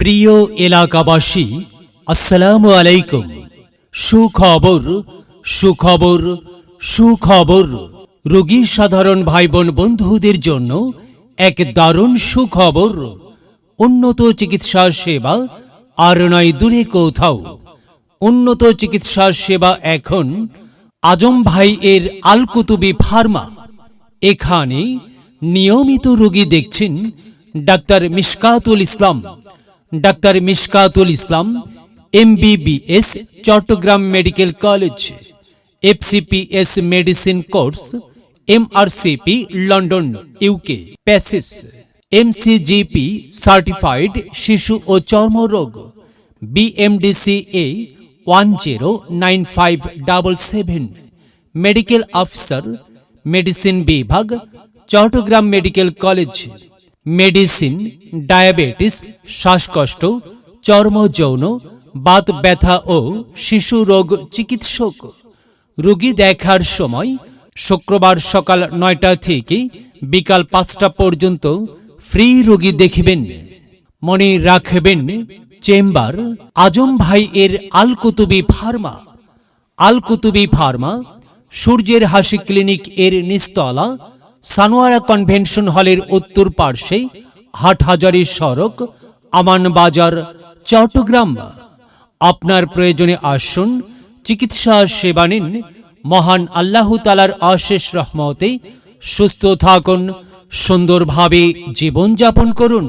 প্রিয় এলাকাবাসী, আসসালামু আলাইকুম। সুখবর সুখবর সুখবর। রোগী সাধারণ ভাই বোন বন্ধুদের জন্য এক দারুণ সুখবর। উন্নত চিকিৎসা সেবা আর নয় দূরে কোথাও। উন্নত চিকিৎসা সেবা এখন আজম ভাই এর আলকুতুবি ফার্মা। এখানে নিয়মিত রোগী দেখছেন doctor Mishkatul Islam. Doctor Mishkatul Islam, MBBS, Chittagong medical college, FCPS medicine course, MRCP, London, UK, প্যাসিস, MCGP, certified শিশু ও চর্মরোগ BMDC A one zero nine five double seven, medical officer, medicine বিভাগ, Chittagong medical college. Medicine, diabetes, শ্বাসকষ্ট চর্ম যৌন বাত ব্যথা ও শিশু রোগ চিকিৎসক। রোগী দেখার সময় শুক্রবার সকাল নয়টা থেকে বিকাল পাঁচটা পর্যন্ত ফ্রি রোগী দেখিবেন। মনে রাখবেন, চেম্বার আজম ভাই এর আল কুতুবি ফার্মা। আল কুতুবি ফার্মা সূর্যের হাসি ক্লিনিক এর নিস্তলা সানোয়ারা কনভেনশন হলের উত্তর পার্শ্বে হাটহাজারি সড়ক, আমান বাজার, চট্টগ্রাম। আপনার প্রয়োজনে আসুন, চিকিৎসা সেবা নিন। মহান আল্লাহ তালার অশেষ রহমতে সুস্থ থাকুন, সুন্দরভাবে জীবনযাপন করুন।